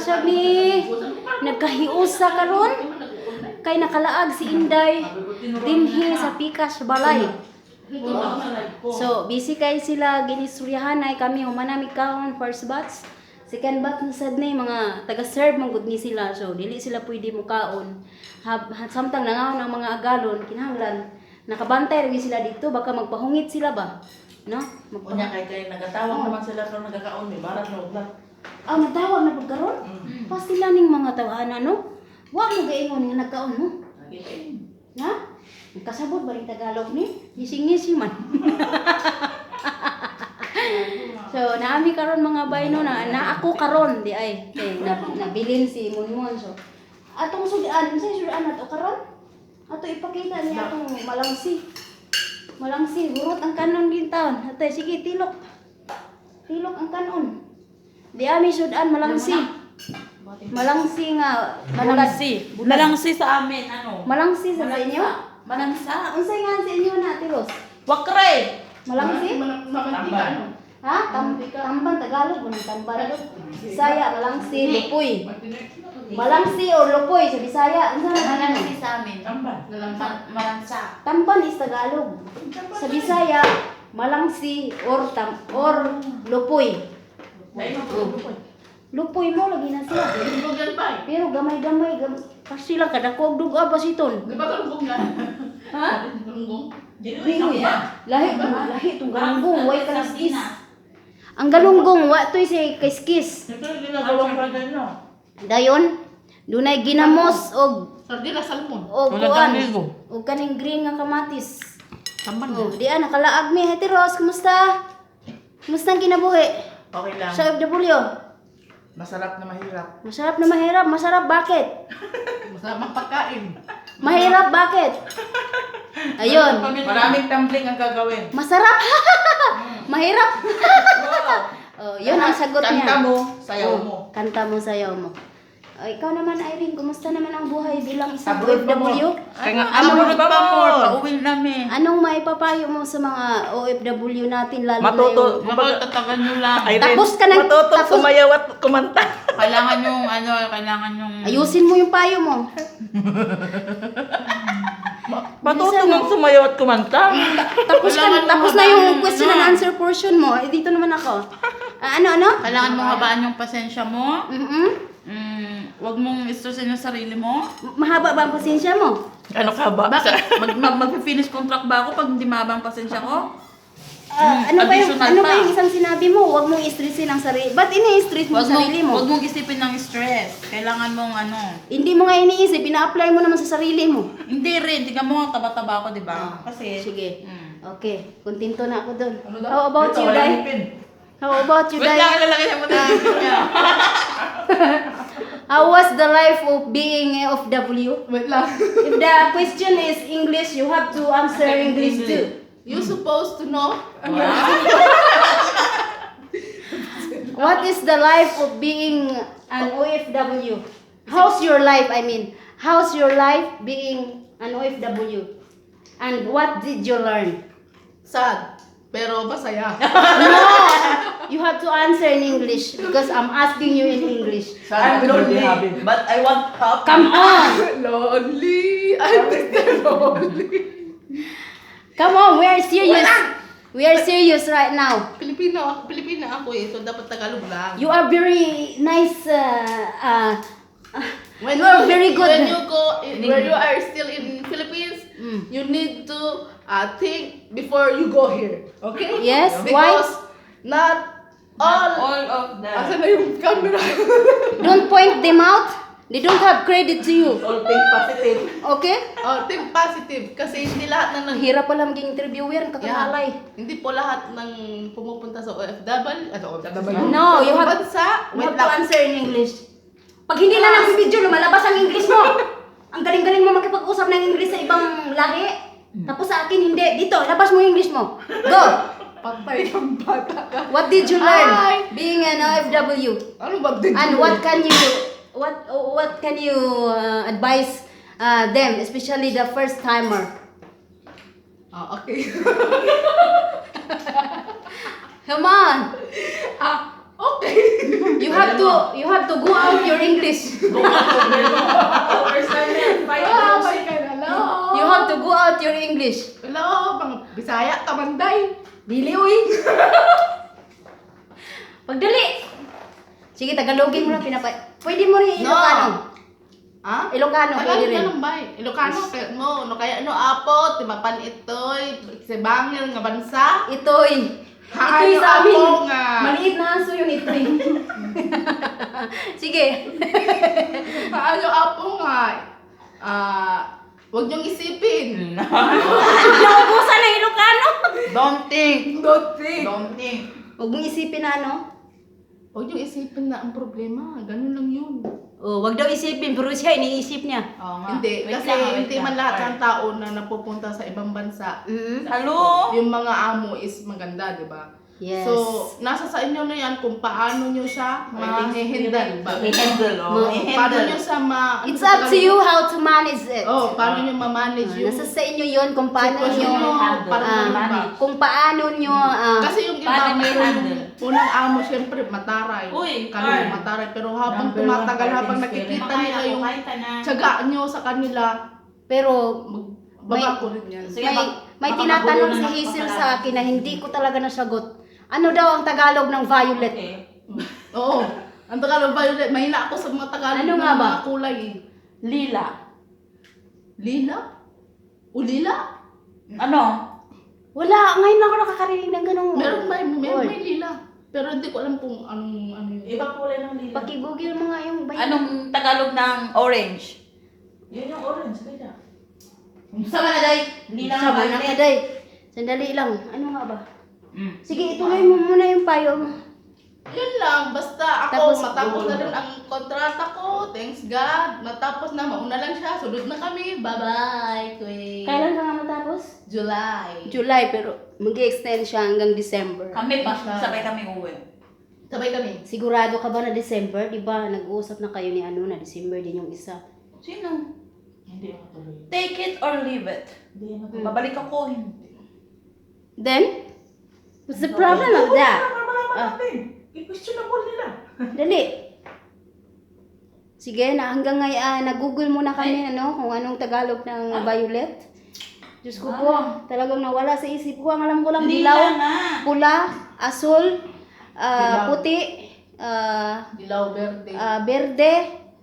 sabi nagkahiusa karon kay nakalaag si Inday dinhi sa Pikas Balay. So, busy kay sila ginistoryahan ay kami humanami kaon first batch. Second batch na sad ni mga taga-serve man gud ni sila. So, dili sila pwede mo kaon. Hab samtang nangahon ang mga agalon kinahanglan nakabantay rin sila dito baka magpahungit sila ba? No? Magpa- Kunya kay kay nagatawag naman sila kung nagkakaon may barat na ulat. Ah, natawag na pagkaroon? Mm. Pas sila ning mga tawanan, no? Wa mo gaingon nga nagkaon mo. Ha? Kasabot ba rin Tagalog ni? Gising-gising man. so, naami karon mga bayno na na ako karon di ay kay na, nabilin si Munmon so. Atong sudan, sa sudan ato karon? Ato ipakita niya atong malangsi. Malangsi, hurot ang kanon gintaon. Atay sige tilok. Tilok ang kanon. Di ami sudan malangsi. Malangsi nga Malangsi. Malangsi sa amin ano? Malangsi sa inyo? Malangsa. Unsay nga sa inyo na tiros? Wakre. Malangsi? Tamban. Ha? Tam tamban Tagalog mo tamban. Bisaya malangsi lupoy. Malangsi or lupoy sa Bisaya. Unsa man Malangsi ano? sa amin. Tamban. Ma- Malangsa. Tamban is Tagalog. Sa Bisaya malangsi or tam or lupoy. Lupoy mo lagi na pa Pero gamay-gamay gam kasi lang kada kog duga ba siton. Di ba kalunggong nga? Ha? Kalunggong? Dili Lahi lahi tong galunggong way kaliskis. Ang galunggong wa toy say kiskis. Ito yung ginagawang brother no. Dayon, dunay ginamos og Sardina salmon. og kuan. Og kaning green nga kamatis. Tamban Oh, di ana nakalaag mi Hati Rose, kumusta? Kumusta ang kinabuhi? Okay lang. Sa OFW? Masarap na mahirap. Masarap na mahirap. Masarap bakit? Masama pagkain. Mahirap bakit? Ayun. Maraming tumbling ang gagawin. Masarap. mahirap. oh, yun ang sagot niya. Kanta mo, sayaw Oh, mo. Kanta mo, sayaw mo. Oh, ikaw naman, Irene, kumusta naman ang buhay bilang isang Abroad pa mo. OFW? Kaya nga, Ano abroad pa mo? mo. Pauwi namin. Anong maipapayo mo sa mga OFW natin lalo Matuto. na yung... Makatatagan nyo lang. Tapos ka ng- Matuto, tapos- sumayaw at kumanta. Kailangan yung ano, kailangan yung... Ayusin mo yung payo mo. Matuto Bilisan mo. ng sumayaw at kumanta. Tapos, ka, Kailangan mo tapos na habaan yung question ano. and answer portion mo. Eh, dito naman ako. Ah, ano, ano? Kailangan mong habaan yung pasensya mo. Mm-mm. Mm, wag mong istusin yung sarili mo. Mahaba ba ang pasensya mo? Ano ka ba? Bakit? Mag, mag, mag-finish contract ba ako pag hindi mahaba ang pasensya ko? Ah, Mm, ano ba yung additional ano pa. ba yung isang sinabi mo? Huwag mong i-stressin ang sarili. Ba't ini-stress mo Wag ang sarili mo? wag mong isipin ng stress. Kailangan mong ano. Hindi mo nga iniisip, ina-apply mo naman sa sarili mo. Hindi rin. Tingnan mo nga, taba-taba ako, di ba? Ah, Kasi... Sige. Mm. Okay, kontento na ako doon. Ano daw? How about Ito, you, wala Day? ngipin. How about you, Wait lang, Day? ilalagay mo na niya. How was the life of being a of W? Wait lang. If the question is English, you have to answer English too. You supposed to know? What is the life of being an OFW? How's your life? I mean, how's your life being an OFW? And what did you learn? Sad. Pero masaya. No! You have to answer in English because I'm asking you in English. I'm lonely, but I want help. Come on! lonely. I'm Mr. Lonely. Come on, we are serious. We are serious right now. Pilipino ako. Pilipina ako eh. So dapat Tagalog lang. You are very nice. Uh, uh, uh, When you are very good. When you go, in, when you are still in Philippines, Mm. you need to uh, think before you go here. Okay? Yes, why? Because not all... All of Asa the na yung camera? Don't point them out. They don't have credit to you. all things positive. Okay? oh, think positive. Kasi hindi lahat nag... hirap pala maging interviewer, ang kakangalay. Hindi po lahat ng pumupunta sa OFW, ano, OFW? No, you have- bansa, You have to lang. answer in English. Pag hindi na ng video, lumalabas ang English mo. Ang galing-galing mo makipag-usap ng English sa ibang lahi. Tapos sa akin, hindi. Dito, labas mo yung English mo. Go! Patay ng bata ka. What did you learn Hi! being an OFW? Ano ba din? And what can you what what can you uh, advise uh, them, especially the first timer? Ah, okay. Come on. ah, okay. You have to you have to go out your English. Ah, balik ka na. Hello. You have to go out your English. Hello, mga Bisaya, Kamanday. Dili uy. Pagdali. Sige, Tagalogin mo na pinapay. Pwede mo rin No. Ilocano. Ha? Ilocano, pwede Tagalog rin. lang ba? Ilocano, kaya mo, no kaya no apo, timapan itoy, si bangil nga bansa. Itoy. Itoy sa amin. nga. Maliit na aso yun, itoy. Sige. Haano apo nga. Ah, wag niyong isipin. Naubusan ng Ilocano. Don't think. Don't think. Don't think. Huwag mong isipin na ano. Huwag niyong isipin na ang problema. Ganun lang yun. Oh, wag daw isipin, pero siya iniisip niya. Oo nga. Hindi, Wait kasi lang, wait hindi lang. man lahat ng tao na napupunta sa ibang bansa. Mm-hmm. Hello? Yung mga amo is maganda, di ba? Yes. So, nasa sa inyo na yan kung paano nyo siya ma-handle ba? I-handle, Ma- oh. Paano I-handle. nyo sa ma... ano It's up to you how to manage it. Oh, paano nyo ma-manage yung... Nasa sa inyo yon kung paano nyo, ah, ma- kung paano nyo, ah, Kasi yung iba, Paano nyo mayroon unang amo, syempre, mataray. Uy, Kami mataray. Pero habang tumatagal, habang nakikita nila yung tsaga nyo sa kanila, pero may, baba ko rin yan. May, may tinatanong si Hazel sa akin na hindi ko talaga nasagot. Ano daw ang Tagalog ng violet? Okay. Oo. Ang Tagalog violet, mahina ako sa mga Tagalog Ano ng nga ba? mga kulay eh. Lila. Lila? Ulila? Ano? Wala, ngayon lang ako nakakarinig ng ganong Meron may, may, word. may lila. Pero hindi ko alam kung anong ano yun. Iba kulay ng lila. Pakigugil mo nga yung violet. Anong Tagalog ng orange? Yun yung orange, kaya. Sama na, Day. Lila Sabi ba? na kaday. Sandali lang. Ano nga ba? Mm. Sige, ituloy mo muna yung payo mo. Yun lang, basta ako, Tapos- matapos na rin ang kontrata ko, thanks God. Matapos na, mauna lang siya, sunod na kami, bye-bye, Kuya. Kailan ka nga matapos? July. July, pero mag-extend siya hanggang December. Kami pa, sabay kami uwi. Sabay kami. Sigurado ka ba na December? Di ba nag-uusap na kayo ni ano na December din yung isa? Sino? Hindi ako tuloy. Take it or leave it. Hindi ako. Babalik ako, hindi. Then, what's the problem of that? Ah. I-questionable nila. Dali. Sige, na hanggang ngayon, ah, nag-google muna kami ano, kung anong Tagalog ng violet. Diyos ko po, talagang nawala sa isip ko. Ang alam ko lang, Lila dilaw, nga. pula, asul, ah, Dilaw. puti, ah, Dilaw Verde. ah, berde,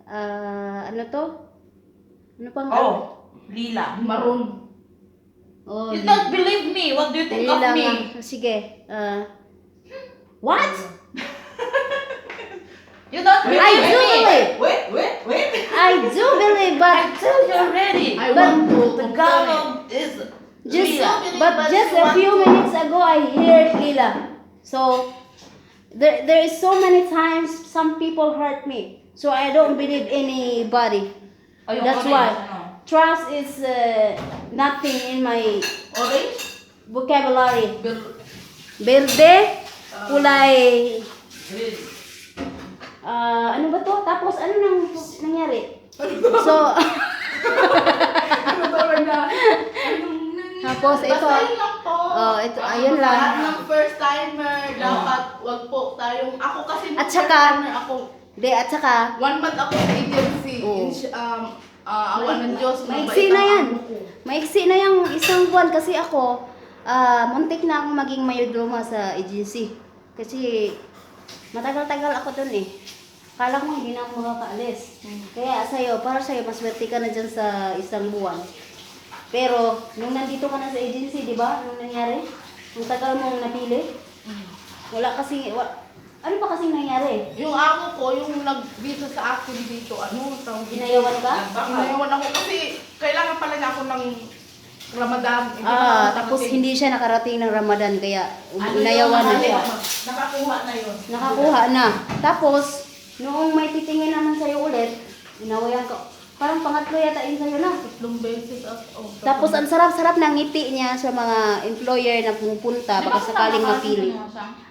ah, ano to? Ano pang? Oh, lila. Maroon. Oh, You don't believe me. What do you think of me? nga. Sige. ah, what? You don't I believe do me. believe. Wait, wait, wait. I do believe, but I but tell you already. I But want to Tagalog is just lila. but just a few minutes ago I heard Lila. So there there is so many times some people hurt me. So I don't believe anybody. Oh, yung That's orange, why trust is uh, nothing in my Orange? vocabulary. Ber- Berde, kulay Green. ah, ano ba to? Tapos ano nang nangyari? So Ano ba na? Tapos ito, Basta yun lang po. Oh, ito, ayun sa lang. lahat ng first timer, dapat wag po tayong, ako kasi At saka- timer ako, de at saka one month ako sa agency. Oo. Ins- um, ah, awa ng Diyos. Maiksi na ang yan. Maiksi na yung isang buwan kasi ako, ah, muntik na akong maging mayodroma sa agency. Kasi matagal-tagal ako dun eh. Kala ko hindi na ako makakaalis. Kaya sa'yo, para sa'yo, maswerte ka na dyan sa isang buwan. Pero, nung nandito ka na sa agency, di ba? Nung nangyari? Nung tagal mong napili? Wala kasi, wa, ano pa kasing nangyari? Yung amo ko, yung nag-visa sa akin dito, ano, tawag dito? Ginayawan ka? Ginayawan ako kasi kailangan pala niya ako ng Ramadan. Ah, ako tapos hindi siya nakarating ng Ramadan, kaya Ano inayawan na ano siya. Nakakuha na yun. Nakakuha na. Tapos, noong may titingin naman sa'yo ulit, inawayan ka. Parang pangatlo yata yun sa'yo na. Tatlong beses at oh, Tapos, ang sarap-sarap ng ngiti niya sa mga employer na pumupunta baka sakaling mapili.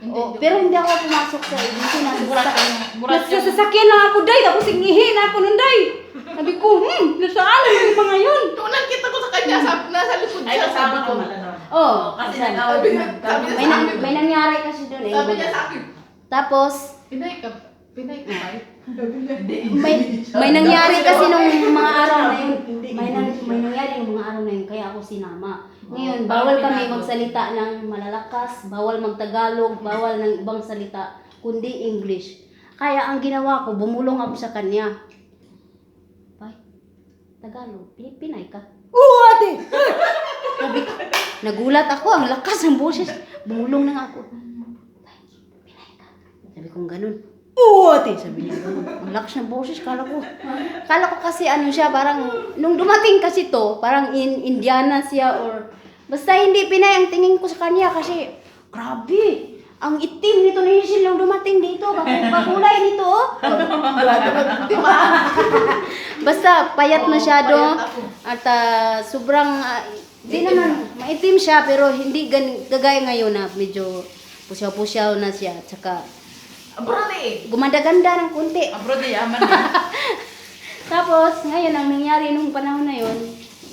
Oh, pero hindi ako pumasok sa agency na Burat sa yung- burat Nasa yung- sasakyan lang ako, day. Tapos singihin ako nun, day. Sabi ko, hmm, nasaan yung mga yun? Nung nakita ko sa kanya, sabi, nasa likod Ay, siya, kasama sabi ko pala. Oh, Kasi asan? nag-away Sabi na. niya- sabi niya May, sa nang, may nangyari kasi doon eh. Sabi niya sa akin, Tapos, Inay ka, Pinay ka ba? may may nangyari kasi nung mga araw na yun. May, nang, may nangyari nung mga araw na yun, kaya ako sinama. Ngayon, bawal kami magsalita ng malalakas, bawal magtagalog, bawal ng ibang salita, kundi English. Kaya ang ginawa ko, bumulong ako sa kanya. Bay, Tagalog, Pilipinay ka. Oo, ate! Sabi ko, nagulat ako, ang lakas ng boses. Bumulong na nga ako. Bay, Pilipinay ka. Sabi kong ganun. Ate! Sabi niya ganun. Ang lakas ng boses, kala ko. Kala ko kasi ano siya, parang, nung dumating kasi to, parang in Indiana siya or, basta hindi Pinay ang tingin ko sa kanya kasi, grabe! Ang itim nito ni Hazel nung dumating dito, bakit pakulay nito, oh. Basta payat masyado at ah, sobrang ah, di naman maitim siya pero hindi gan gagaya ngayon na medyo pusyaw-pusyaw na siya tsaka Abroad eh. gumanda-ganda ng kunti. Abroad eh, yaman eh. Tapos ngayon ang nangyari nung panahon na yon,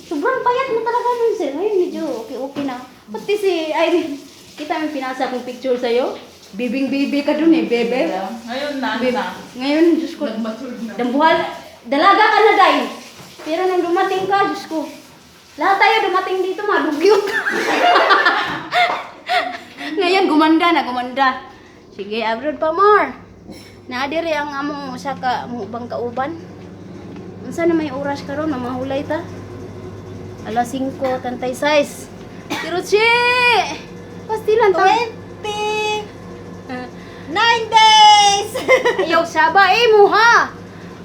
sobrang payat mo talaga nun sir. Ngayon medyo okay-okay na. Pati si Irene, kita yung pinasa kong picture sa'yo. Bibing-bibi ka dun eh, bebe. Ngayon na, ano na. Ngayon, Diyos ko, Nag-mature na. Dambuhal, dalaga ka na, Day. Pero nang dumating ka, Diyos ko, lahat tayo dumating dito, madugyot. Ngayon, gumanda na, gumanda. Sige, abroad pa more. Naadiri ang among usa ka mo bang kauban. Unsa na may oras karon mamahulay ta? Alas 5, tantay size. Tiruchi! Pastilan ta. 9 days! Ayaw saba eh mo ha.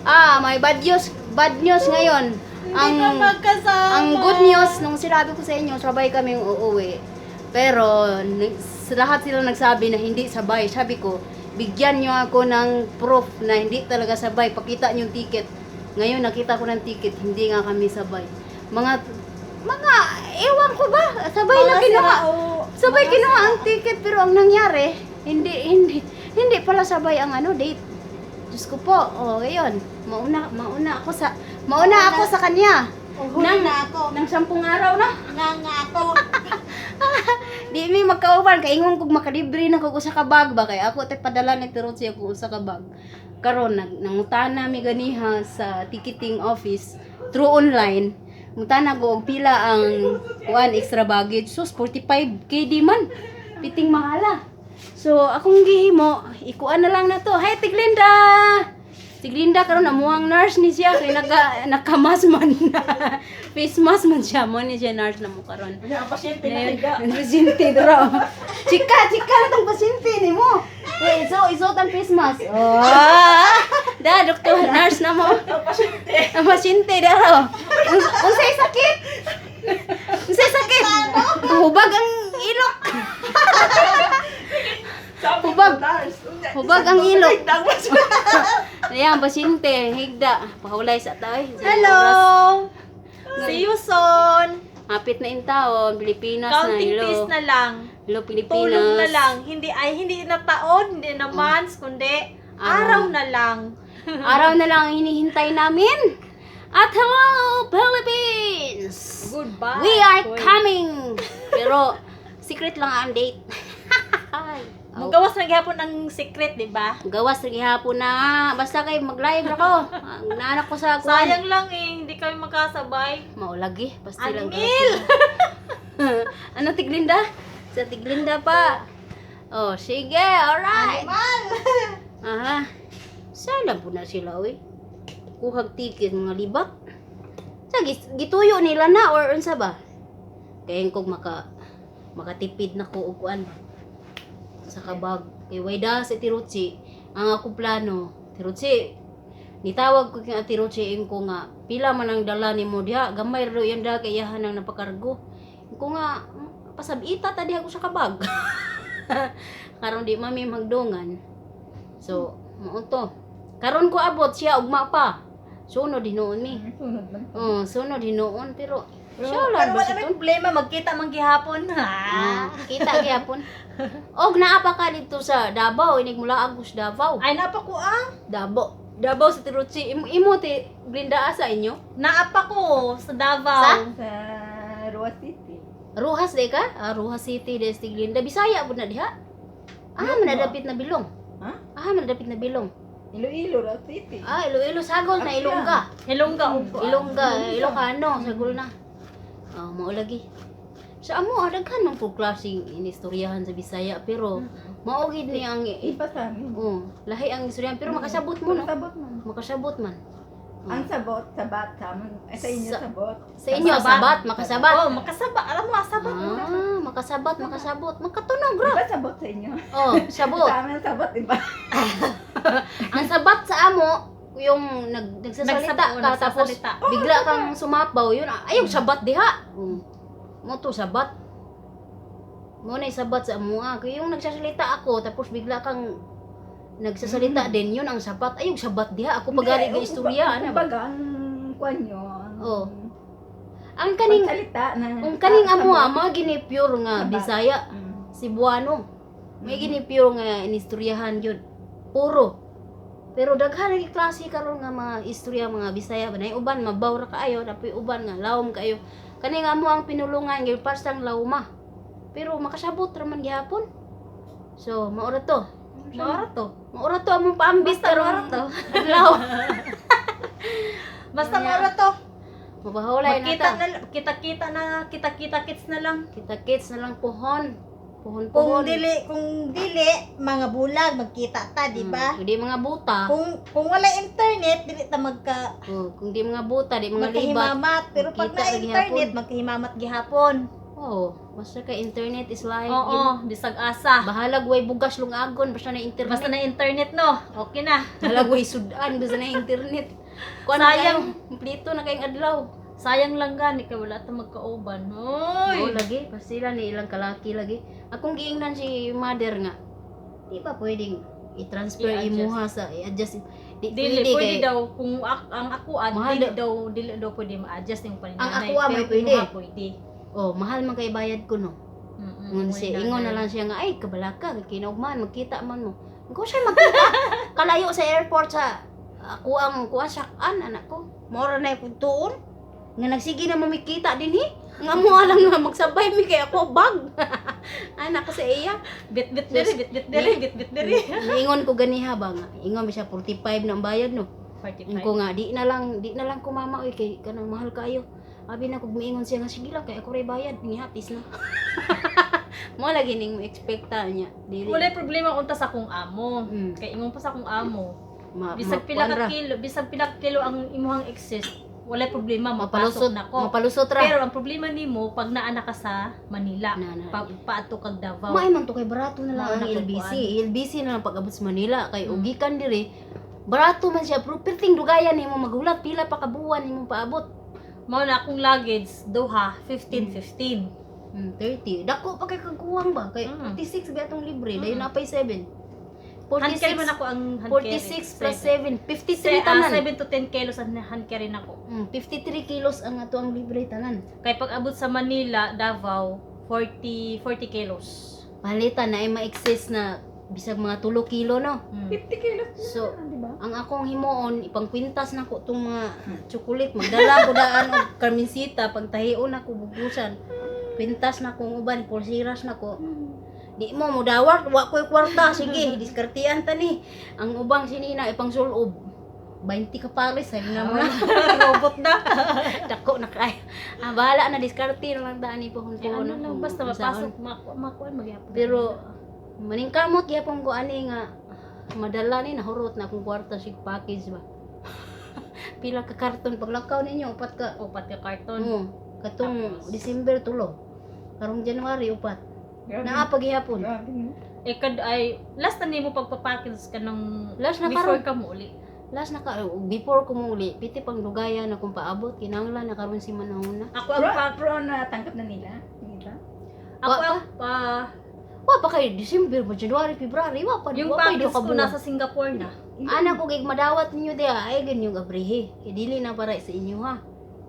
Ah, may bad news, bad news ngayon. Ang Hindi ka magkasama. ang good news nung sinabi ko sa inyo, sabay kaming uuwi. Pero nag- lahat sila nagsabi na hindi sabay. Sabi ko, bigyan nyo ako ng proof na hindi talaga sabay. Pakita nyo yung ticket. Ngayon nakita ko ng ticket, hindi nga kami sabay. Mga mga ewan ko ba, sabay na Mga kinuha. sirao- Sabay kinuha ang ticket pero ang nangyari, hindi hindi hindi pala sabay ang ano date. Diyos ko po, oh, ngayon, mauna, mauna ako sa, mauna ako sa kanya. Nang, na ako. nang sampung araw na. Nga ako. Di mi magkauban, kaingon kog makalibre na kog usa ka bag ba kay ako tay padala ni Tirot siya kog usa ka bag. Karon nag nangutana mi ganiha sa ticketing office through online. Mutana ko og pila ang kuan extra baggage. Sus 45 KD man. Piting mahala. So akong gihimo, ikuan na lang na to. Hi Tiglinda. Tiglinda karon amuang nurse ni siya kay naka nakamas man. Face mask man siya mo ni siya nurse na mo karon. Ang pasyente na higa. ang pasyente dro. Chika, chika na tong pasyente ni mo. Eh, iso, iso tang face mask. Oh. Da, doktor, nurse na mo. Ang pasyente. Ang pasyente daro. Un- Unsay sakit? Unsay sakit? Hubag ang ilok. Hubag. Hubag ang ilok. Tapos, Ayan, pasyente, higda. Pahulay sa tayo. Hello! See you soon! Hapit na in taon, Pilipinas na. Counting Hello. days na lang. Hello, Pilipinas. Tulong na lang. Hindi ay hindi na taon, hindi na months, kundi Araw. araw na lang. Araw na lang ang hinihintay namin. At hello, Philippines! Goodbye. We are Hoy. coming! Pero, secret lang ang date. Oh. Magawas na gihapon ng secret, di ba? Gawas na gihapon na nga. Basta kay mag-live na ko. Ang naanak ko sa kuwan. Sayang lang eh, hindi kami magkasabay. Maulagi. Basta lang. Anmil! ano, Tiglinda? Sa Tiglinda pa. Oh, sige. Alright. Animal! Aha. Sana po na sila, oy. Kuhag ticket mga libak. Sa gis- gituyo nila na or unsa ba? Kaya kog maka makatipid na ko og kuan sa kabag. Kay wayda si Tiruchi, ang ako plano, Tiruchi, nitawag ko kay Tiruchi ko nga pila man ang dala nimo diha, gamay ro yan da kay yahan ang napakargo. Ko nga "Hmm, pasabita ta diha ko sa kabag. Karon di mami magdungan. So, mo to. Karon ko abot siya ugma pa. Sunod hinoon mi. Oh, sunod hinoon pero siya lang Pero ba wala sa may problema, magkita man gihapon. Ha? Ah, kita gyapon. Og naa pa ka dito sa Davao, inig mula Agus Davao. Ay, napa ko ah. Davao. Davao sa Tiruchi. Imo, imo ti Brinda asa inyo? Naapa ko sa Davao. Sa? sa Rua City. Ruhas de ka? Ah, Ruhas City de Tiglinda. Bisaya pud na diha. Ah, manadapit na bilong. Ha? Ah, manadapit na bilong. Iloilo, ra city. Ah, Iloilo sagol na Ah, Ilongga. Hilongga. Ilongga, Ilocano, sagol na. Ah, mao lagi. Sa amo daghan man po klaseng inistoryahan sa Bisaya pero mao gid ni ang Iba sa amin. oh, lahi ang istoryahan pero makasabot mo no. Man. Makasabot man. Ang sabot, sa amin. Ay, sa inyo Sa- sabot. Sa inyo sabat, makasabat. Oh, makasaba. Alam mo, sabat. Ah, makasabat, makasabot. Makatunog ra. Iba sabot sa inyo. Oh, sabot. Sa amin sabot, iba. Ang sabat sa amo, yung nag, nagsasalita Nagsab- ka tapos nagsasalita. bigla kang sumapaw, yun, ayaw sabat diha. Mm. Mo to sabat. Mo na yung sabat sa amo ah. Kaya yung nagsasalita ako, tapos bigla kang nagsasalita din, yun ang sabat. Ayaw sabat diha. Ako pagari Hindi, ka istorya. Ano ba? Kumbaga, ang kwan nyo. ang- Oh. Ang kaning, Pagsalita na. ang kaning ah, amo sabot. ah, mga gini pure nga Sabat. Bisaya. Mm. Cebuano. May gini pure nga inistoryahan yun. Puro. Pero daghan lagi klase karon nga mga istorya mga Bisaya banay uban mabaw ra kaayo dapoy uban nga lawom kayo. Kani nga mo ang pinulungan gyud pastang lawma. Pero makasabot ra man gihapon. So, maura to. Maura to. Maura to among paambis karon maura to. Adlaw. Basta maura to. Mabahulay na ta. na lang. Kita-kita na. Kita-kita kits na lang. Kita kids na lang pohon. Kung Pohon-pohon. dili, kung dili, mga bulag, magkita ta, di ba? Hmm, Kung di mga buta. Kung kung wala internet, dili ta magka Oh, kung di mga buta, di mga libat. magkahimamat. Pero pag Magkita na internet, gihapon. magkahimamat gihapon. Oh, basta ka internet is life. Oo, bisag asa. Bahalag way bugas lungagon basta na internet. Basta na internet no. Okay na. Bahalag way sudan basta na internet. Kuan Sayang. sayang kumplito na kayong adlaw. Sayang lang gani kay wala ta magkauban. Oo Oy. lagi, pasila ni ilang kalaki lagi. Akong giingnan si mother nga. Di ba pwedeng i-transfer I-adjust. imuha sa i-adjust. Di Dili pwede, pwede kay- daw kung ak- ang akuan Mahal dili daw. dili daw pwede ma-adjust yung paninanay. Ang akuan may pwede. pwede. Oh, mahal man kay bayad ko no. Mm-mm, Ngun si ingon na lang siya nga ay kabalaka kinaugman magkita man mo. Ko siya magkita. Kalayo sa airport sa ako ang kuha sakan anak ko. Mora na yung tuon. Nga nagsige na mamikita din hi. Nga mo alam nga magsabay mi kay ako bag. anak ko sa iya. Bit bit diri, bit bit diri, bit bit diri. Niingon ko ganiha ba nga. Ingon mi siya 45 na ang bayad no. 45. Ko nga di na lang di na lang ko mama oy kay kanang mahal kayo. Abi na kog miingon siya nga sige lang kay ako ray bayad ni hatis na. mo lagi ning expecta niya. Dili. Wala problema unta sa akong amo. Mm. Kay ingon pa sa akong amo. Ma, Bisag pila ka kilo, bisag pila kilo ang imuhang exist. Wala problema mapalusot nako. mapalusot ra. Pero ang problema nimo pag naa na ka sa Manila, Na, na. pa, paato kag Davao. Maay man to kay barato na lang ang LBC. LBC na lang pag abot sa Manila kay Mm. ugikan diri. Barato man siya pero perting dugayan nimo magulat pila pa ka buwan nimo paabot. Mao na akong luggage Doha 15 15. Hmm, 30. Dako pa kay kagkuwang ba? Kay Mm. 46 ba atong libre? Mm. Dayon napay 7. Hand carry 46 man ako ang hand 46 plus 7, 53 7 tanan. 7 to 10 kilos ang hand carry nako. Mm, 53 kilos ang ato ang libre tanan. Kay pag abot sa Manila, Davao 40 40 kilos. Palitan na ay ma-excess na bisag mga 2 kilo no. Mm. 50 kilos. So, di ba? ang akong himuon ipangkwintas na ko tong mga chocolate magdala ko daan og karminsita pagtahion ako bubusan kwintas na kong uban pulsiras na ko di mo mo dawat wa ko'y kwarta sige diskartian ta ni ang ubang sinina ipang sulob 20 ka pares sabi na mo na Robot na. dako na kay ah bahala na diskarte na lang daan ni pohon Eh, ano lang, basta mapasok, maku makuan magyapon. pero maningkamot gyapon ko ani nga madala ni nahurot na akong kwarta sig package ba pila ka karton paglakaw ninyo upat ka upat ka karton. Oo. katong? December tulo karong January upat. Naa paghihapon? Eh kad ay last na nimo pagpapackage ka ng Last na before karon. ka mo uli. last na ka before ko muli piti pang dugayan akong paabot kinahanglan na karon si manahon na Ako ang pa, pro na tangkap na nila. Iba. ako Wa ang pa, wa pa kay December ba January February wa pa yung package ka ko nasa Singapore na. Anak ko gig madawat ninyo dia ay ganyo gabrihe. Kay dili na para sa inyo ha.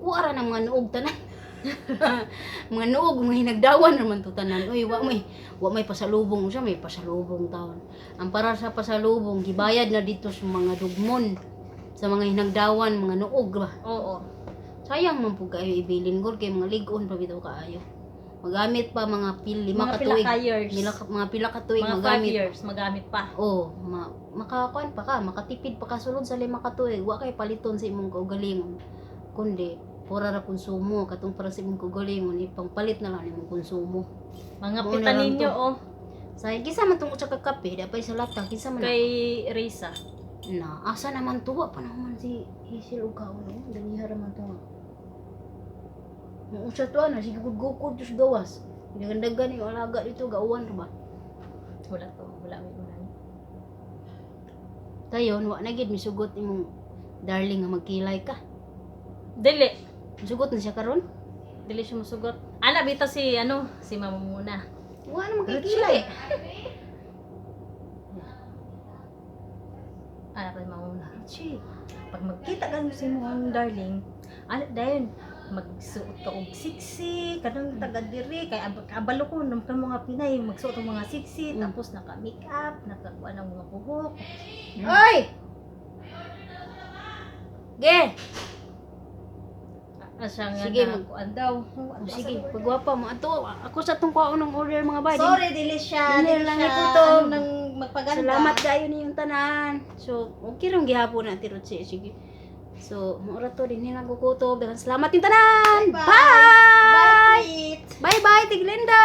Kuara na mga nuog tanan. mga nuog mga hinagdawan naman to tanan. Uy, wa may wa may pasalubong siya, may pasalubong taon. Ang para sa pasalubong gibayad na dito sa mga dugmon sa mga hinagdawan, mga nuog ba. Oo. Sayang man po kayo ibilin gol kay mga ligon pa bitaw kaayo. Magamit pa mga pil, lima Mga ka pila years. Mila, mga pila ka tuig Mga 5 magamit. years, magamit pa. Oh, ma makakuan pa ka, makatipid pa ka sulod sa lima ka tuig. Wa kay paliton sa imong kaugalingon. Kundi pura ra konsumo katong para sa imong kaugalingon ipangpalit na lang imong konsumo. Mga Mao pita ninyo oh. Sa kinsa man tungod sa kakape, dapay sa lata, kinsa man Kay Risa. na asa naman tuwa pa naman si Hazel ug kaon no ganiha ra man tuwa mo sa tuwa na sige gugukod jus gawas dagan-dagan yung alaga dito gauwan ra ba Wala to, wala may ulan. dayon wa na gid misugot imong darling nga magkilay ka Dili. Misugot na siya karon Dili siya masugot. Ana bitaw si ano, si Mama muna. wa na magkikilay Ana pa si Mama muna. Chi. Pag magkita ka sa imong darling, ana dayon magsuot ka og siksi, kanang taga diri kay ab- kabalo ko nung kan mga Pinay magsuot og mga siksi Mm. tapos naka makeup, nakakuha ng mga buhok. oy ge Siya nga Sige, na mag- kuan daw. sige pagwapa mo ato ako sa tong kwaon ng order mga bay Sorry, dili siya. Dili Dili lang siya. ikutob. Ano nang magpaganda. Salamat kayo niyong tanan. So, okay ram gihapon na tirot siya. Sige. So, mura to din nila gukutob. Daghang salamat yung tanan. Bye. Bye. Bye, Pete. Bye bye, Tiglinda.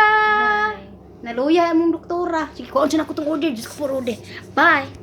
Naluya mong doktora. Sige, kuon siya na ko tong order. Diyos ko for order. Bye.